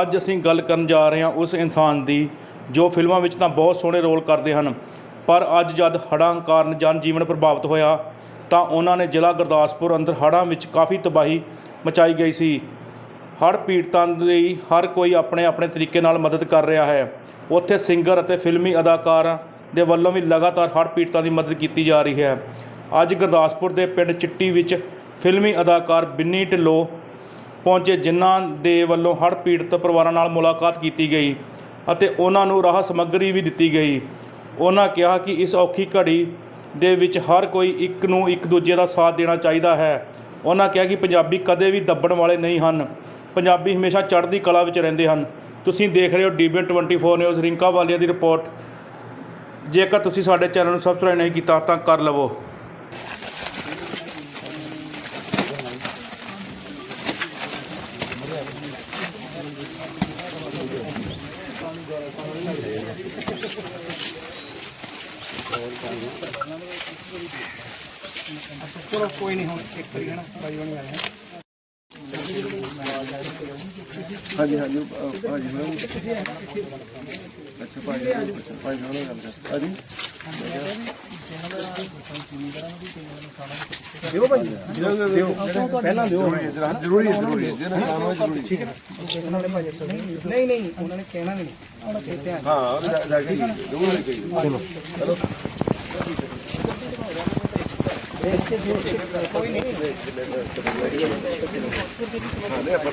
ਅੱਜ ਅਸੀਂ ਗੱਲ ਕਰਨ ਜਾ ਰਹੇ ਹਾਂ ਉਸ ਇਨਸਾਨ ਦੀ, ਜੋ ਫਿਲਮਾਂ ਵਿੱਚ ਤਾਂ ਬਹੁਤ ਸੋਹਣੇ ਰੋਲ ਕਰਦੇ ਹਨ, ਪਰ ਅੱਜ ਜਦ ਹੜ੍ਹਾਂ ਕਾਰਨ ਜਨ ਜੀਵਨ ਪ੍ਰਭਾਵਿਤ ਹੋਇਆ, ਤਾਂ ਉਹਨਾਂ ਨੇ ਜ਼ਿਲ੍ਹਾ ਗੁਰਦਾਸਪੁਰ ਅੰਦਰ ਹੜ੍ਹਾਂ ਵਿੱਚ ਕਾਫੀ ਤਬਾਹੀ ਮਚਾਈ ਗਈ ਸੀ। ਹੜ੍ਹ ਪੀੜਤਾਂ ਲਈ ਹਰ ਕੋਈ ਆਪਣੇ ਆਪਣੇ ਤਰੀਕੇ ਨਾਲ ਮਦਦ ਕਰ ਰਿਹਾ ਹੈ। ਉੱਥੇ ਸਿੰਗਰ ਅਤੇ ਫਿਲਮੀ ਅਦਾਕਾਰ ਦੇ ਵੱਲੋਂ ਵੀ ਲਗਾਤਾਰ ਹੜ੍ਹ ਪੀੜਤਾਂ ਦੀ ਮਦਦ ਕੀਤੀ ਜਾ ਰਹੀ ਹੈ। ਅੱਜ ਗੁਰਦਾਸਪੁਰ ਦੇ ਪਿੰਡ ਚਿੱਟੀ ਵਿੱਚ ਫਿਲਮੀ ਅਦਾਕਾਰ ਬਿੰਨੀ ਢਿੱਲੋਂ ਪਹੁੰਚੇ ਜਿਨ੍ਹਾਂ ਦੇ ਵੱਲੋਂ ਹੜ੍ਹ ਪੀੜਤ ਪਰਿਵਾਰਾਂ ਨਾਲ ਮੁਲਾਕਾਤ ਕੀਤੀ ਗਈ ਅਤੇ ਉਹਨਾਂ ਨੂੰ ਰਾਹਤ ਸਮੱਗਰੀ ਵੀ ਦਿੱਤੀ ਗਈ। ਉਹਨਾਂ ਕਿਹਾ ਕਿ ਇਸ ਔਖੀ ਘੜੀ ਦੇ ਵਿੱਚ ਹਰ ਕੋਈ ਇੱਕ ਨੂੰ ਇੱਕ ਦੂਜੇ ਦਾ ਸਾਥ ਦੇਣਾ ਚਾਹੀਦਾ ਹੈ। ਉਹਨਾਂ ਕਿਹਾ ਕਿ ਪੰਜਾਬੀ ਕਦੇ ਵੀ ਦੱਬਣ ਵਾਲੇ ਨਹੀਂ ਹਨ। ਪੰਜਾਬੀ ਹਮੇਸ਼ਾ ਚੜ੍ਹਦੀ ਕਲਾ ਵਿੱਚ ਰਹਿੰਦੇ ਹਨ। ਤੁਸੀਂ ਦੇਖ ਰਹੇ ਹੋ ਡੀਬੀਐਨ 24 ਨਿਊਜ਼, ਰਿੰਕਾ ਵਾਲੀਆ ਦੀ ਰਿਪੋਰਟ। ਜੇਕਰ ਤੁਸੀਂ ਸਾਡੇ ਚੈਨਲ ਨੂੰ ਸਬਸਕ੍ਰਾਈਬ ਨਹੀਂ ਕੀਤਾ ਤਾਂ ਕਰ ਲਵੋ। ਚਲੋ ਕੋਈ ਨਹੀਂ ਹੁਣ ਇੱਕ ਵਾਰੀ ਹੈ ਨਾ ਬਾਈ ਬਣੀ ਆਏ ਹਾਂਜੀ ਹਾਂਜੀ ਅਹ, ਭਾਜੀ ਹੋਣਾ ਅੱਛਾ ਭਾਜੀ ਅੱਛਾ ਭਾਜੀ ਨਾਲ ਗੱਲ ਕਰ ਹਾਂਜੀ ਦਿਓ ਭਾਜੀ ਦਿਓ ਪਹਿਲਾਂ ਦਿਓ ਜ਼ਰੂਰੀ ਹੈ ਜ਼ਰੂਰੀ ਹੈ ਜਿਹਨਾਂ ਕੰਮ ਹੈ। ਜ਼ਰੂਰੀ ਠੀਕ ਹੈ ਉਹਨਾਂ ਨੇ ਭਾਜੀ ਨਹੀਂ ਨਹੀਂ ਉਹਨਾਂ ਨੇ ਕਹਿਣਾ ਨਹੀਂ ਹਾਂ ਜਾ- ਕੇ ਜ਼ਰੂਰ ਲੈ ਕੇ ਚਲੋ ਚਲੋ ਹਾਂ ਲੈ ਆਪਾਂ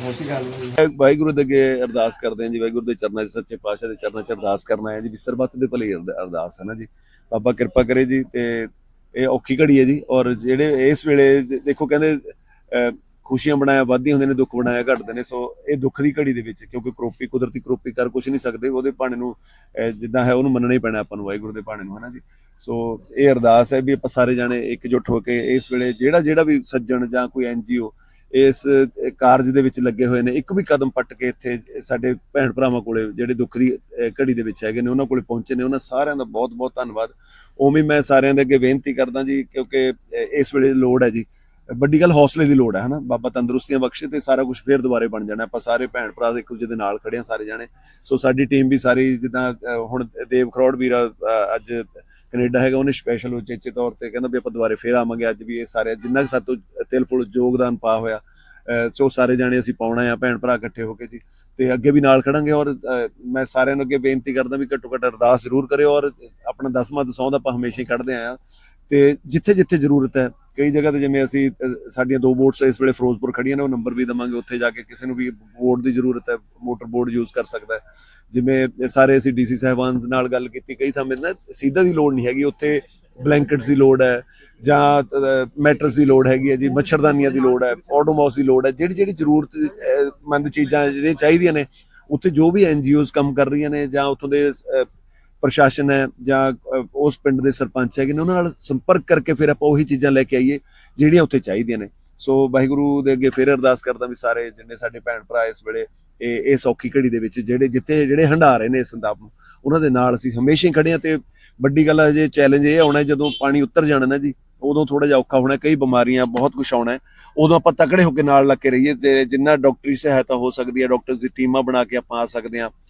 ਇਹਨਾਂ ਨੂੰ ਮਿਲ ਵਾਹਿਗੁਰੂ ਦੇ ਅੱਗੇ ਅਰਦਾਸ ਕਰਦੇ ਹਾਂ ਜੀ ਵਾਹਿਗੁਰੂ ਦੇ ਚਰਨਾਂ 'ਚ ਸੱਚੇ ਪਾਤਸ਼ਾਹ ਦੇ ਚਰਨਾਂ 'ਚ ਅਰਦਾਸ ਕਰਨਾ ਹੈ ਜੀ ਵੀ ਸਰਬੱਤ ਦੇ ਭਲੇ ਅਰਦਾਸ ਹੈ ਨਾ ਜੀ। ਬਾਬਾ ਕਿਰਪਾ ਕਰੇ ਜੀ ਤੇ ਇਹ ਔਖੀ ਘੜੀ ਹੈ ਜੀ ਔਰ ਜਿਹੜੇ ਇਸ ਵੇਲੇ ਦੇਖੋ ਕਹਿੰਦੇ ਖੁਸ਼ੀਆਂ ਬਣਾਇਆ ਵਾਧੀਆਂ ਹੁੰਦੇ ਨੇ ਦੁੱਖ ਬਣਾਇਆ ਘਟਦੇ ਨੇ ਸੋ ਇਹ ਦੁੱਖ ਦੀ ਘੜੀ ਦੇ ਵਿੱਚ ਕਿਉਂਕਿ ਕਰੋਪੀ ਕੁਦਰਤੀ ਕਰੋਪੀ ਕਰ ਕੁਝ ਨਹੀਂ ਸਕਦੇ ਉਹਦੇ ਭਾਣੇ ਨੂੰ ਅਹ, ਜਿੱਦਾਂ ਹੈ ਉਹਨੂੰ ਮੰਨਣਾ ਹੀ ਪੈਣਾ ਆਪਾਂ ਨੂੰ ਵਾਹਿਗੁਰੂ ਦੇ ਭਾਣੇ ਨੂੰ ਹਨਾ ਜੀ। ਸੋ ਇਹ ਅਰਦਾਸ ਹੈ ਵੀ ਆਪਾਂ ਸਾਰੇ ਜਾਣੇ ਇਕਜੁੱਟ ਹੋ ਕੇ ਇਸ ਵੇਲੇ ਜਿਹੜਾ ਜਿਹੜਾ ਵੀ ਸੱਜਣ ਜਾਂ ਕੋਈ ਐਨਜੀਓ ਇਸ ਕਾਰਜ ਦੇ ਵਿੱਚ ਲੱਗੇ ਹੋਏ ਨੇ। ਇੱਕ ਵੀ ਕਦਮ ਪੱਟ ਕੇ ਇੱਥੇ ਸਾਡੇ ਭੈਣ ਭਰਾਵਾਂ ਕੋਲੇ ਜਿਹੜੇ ਦੁੱਖ ਦੀ ਘੜੀ ਦੇ ਵਿੱਚ ਹੈਗੇ ਨੇ, ਉਹਨਾਂ ਕੋਲੇ ਪਹੁੰਚੇ ਨੇ। ਉਹਨਾਂ ਸਾਰਿਆਂ ਦਾ ਬਹੁਤ ਬਹੁਤ ਧੰਨਵਾਦ। ਉਵੇਂ ਮੈਂ ਸਾਰਿਆਂ ਦੇ ਅੱਗੇ ਬੇਨਤੀ ਕਰਦਾ ਜੀ, ਕਿਉਂਕਿ ਇਸ ਵੇਲੇ ਲੋੜ ਹੈ ਜੀ। ਵੱਡੀ ਗੱਲ ਹੌਸਲੇ ਦੀ ਲੋੜ ਹੈ, ਹਨਾ? ਬਾਬਾ ਤੰਦਰੁਸਤੀਆਂ ਬਖਸ਼ੇ ਤੇ ਸਾਰਾ ਕੁਝ ਫੇਰ ਦੁਬਾਰੇ ਬਣ ਜਾਣਾ। ਆਪਾਂ ਸਾਰੇ ਭੈਣ ਭਰਾ ਇੱਕ ਦੂਜੇ ਦੇ ਨਾਲ ਖੜੇ ਆ ਸਾਰੇ ਜਾਣੇ। ਸੋ ਸਾਡੀ ਟੀਮ ਵੀ ਸਾਰੀ ਜਿੱਦਾਂ ਹੁਣ ਦੇਵ ਖਰੋੜ ਵੀਰਾ ਅੱਜ ਕੈਨੇਡਾ ਹੈਗਾ ਉਹਨੇ ਸਪੈਸ਼ਲ ਉਚੇਚੇ ਤੌਰ ਤੇ ਕਹਿੰਦਾ ਵੀ ਆਪਾਂ ਦੁਬਾਰੇ ਫੇਰ ਆਵਾਂਗੇ ਅੱਜ ਵੀ ਇਹ ਸਾਰੇ ਜਿੰਨਾ ਕੁ ਸਾਤੋਂ ਤਿਲ ਫੁੱਲ ਯੋਗਦਾਨ ਪਾ ਹੋਇਆ ਅਹ, ਸੋ ਸਾਰੇ ਜਾਣੇ ਅਸੀਂ ਪਾਉਣਾ ਆ ਭੈਣ ਭਰਾ ਇਕੱਠੇ ਹੋ ਕੇ ਜੀ ਤੇ ਅੱਗੇ ਵੀ ਨਾਲ ਖੜਾਂਗੇ ਔਰ ਮੈਂ ਸਾਰਿਆਂ ਨੂੰ ਅੱਗੇ ਬੇਨਤੀ ਕਰਦਾ ਵੀ ਘੱਟੋ ਘੱਟ ਅਰਦਾਸ ਜ਼ਰੂਰ ਕਰਿਓ ਔਰ ਆਪਣਾ ਦਸਵਾਂ ਦਸੌਂ ਦਾ ਆਪਾਂ ਹਮੇਸ਼ਾ ਹੀ ਕੱਢਦੇ ਆਏ ਆ ਤੇ ਜਿੱਥੇ ਜਿੱਥੇ ਜ਼ਰੂਰਤ ਹੈ ਕਈ ਜਗ੍ਹਾ ਤੇ ਜਿਵੇਂ ਅਸੀਂ ਸਾਡੀਆਂ ਦੋ ਬੋਟਸ ਇਸ ਵੇਲੇ ਫਿਰੋਜ਼ਪੁਰ ਖੜੀਆਂ ਨੇ, ਉਹ ਨੰਬਰ ਵੀ ਦਵਾਂਗੇ, ਉੱਥੇ ਜਾ ਕੇ ਕਿਸੇ ਨੂੰ ਵੀ ਬੋਰਡ ਦੀ ਜ਼ਰੂਰਤ ਹੈ, ਮੋਟਰ ਬੋਰਡ ਯੂਜ਼ ਕਰ ਸਕਦਾ ਹੈ। ਜਿਵੇਂ ਸਾਰੇ ਅਸੀਂ ਡੀਸੀ ਸਾਹਿਬਾਨ ਨਾਲ ਗੱਲ ਕੀਤੀ ਕਈ ਥਾਂ ਨਾ ਸਿੱਧਾ ਦੀ ਲੋੜ ਨਹੀਂ ਹੈਗੀ, ਉੱਥੇ ਬਲੈਂਕਟਸ ਦੀ ਲੋੜ ਹੈ ਜਾਂ ਮੈਟਰਸ ਦੀ ਲੋੜ ਹੈਗੀ ਹੈ ਜੀ, ਮੱਛਰਦਾਨੀਆਂ ਦੀ ਲੋੜ ਹੈ ਆਟੋਮੋਸ ਦੀ ਲੋੜ ਹੈ, ਜਿਹੜੀ ਜਿਹੜੀ ਜ਼ਰੂਰਤਮੰਦ ਚੀਜ਼ਾਂ ਜਿਹੜੀਆਂ ਚਾਹੀਦੀਆਂ ਨੇ, ਉੱਥੇ ਜੋ ਵੀ ਐਨਜੀਓਜ਼ ਕੰਮ ਕਰ ਰਹੀਆਂ ਨੇ ਜਾਂ ਉੱਥੋਂ ਦੇ ਪ੍ਰਸ਼ਾਸਨ ਹੈ ਜਾਂ ਉਸ ਪਿੰਡ ਦੇ ਸਰਪੰਚ ਹੈਗੇ ਨੇ, ਉਹਨਾਂ ਨਾਲ ਸੰਪਰਕ ਕਰਕੇ ਫਿਰ ਆਪਾਂ ਉਹੀ ਚੀਜ਼ਾਂ ਲੈ ਕੇ ਆਈਏ ਜਿਹੜੀਆਂ ਉੱਥੇ ਚਾਹੀਦੀਆਂ ਨੇ। ਸੋ ਵਾਹਿਗੁਰੂ ਦੇ ਅੱਗੇ ਫਿਰ ਅਰਦਾਸ ਕਰਦਾ ਵੀ ਸਾਰੇ ਜਿੰਨੇ ਸਾਡੇ ਭੈਣ ਭਰਾ ਇਸ ਵੇਲੇ ਇਹ ਇਸ ਔਖੀ ਘੜੀ ਦੇ ਵਿੱਚ ਜਿਹੜੇ ਜਿੱਥੇ ਜਿਹੜੇ ਹੰਡਾ ਰਹੇ ਨੇ ਇਸ ਸੰਤਾਪ ਨੂੰ, ਉਹਨਾਂ ਦੇ ਨਾਲ ਅਸੀਂ ਹਮੇਸ਼ਾ ਹੀ ਖੜੇ ਹਾਂ ਤੇ ਵੱਡੀ ਗੱਲ ਹੈ ਜੇ ਚੈਲੰਜ ਇਹ ਆਉਣਾ ਜਦੋਂ ਪਾਣੀ ਉੱਤਰ ਜਾਣਾ ਨਾ ਜੀ, ਉਦੋਂ ਥੋੜਾ ਜਿਹਾ ਔਖਾ ਹੋਣਾ, ਕਈ ਬਿਮਾਰੀਆਂ ਬਹੁਤ ਕੁਝ ਆਉਣਾ ਉਦੋਂ ਆਪਾਂ ਤਕੜੇ ਹੋ ਕੇ ਨਾਲ ਲੱਗ ਕੇ ਰਹੀਏ ਤੇ ਜਿੰਨਾ ਡਾਕਟਰੀ ਸਹਾਇਤਾ ਹੋ ਸਕਦੀ ਹੈ, ਡਾਕਟਰਸ ਦੀ ਟੀਮਾਂ ਬਣਾ ਕੇ ਆਪਾਂ ਆ ਸਕਦੇ ਹਾਂ।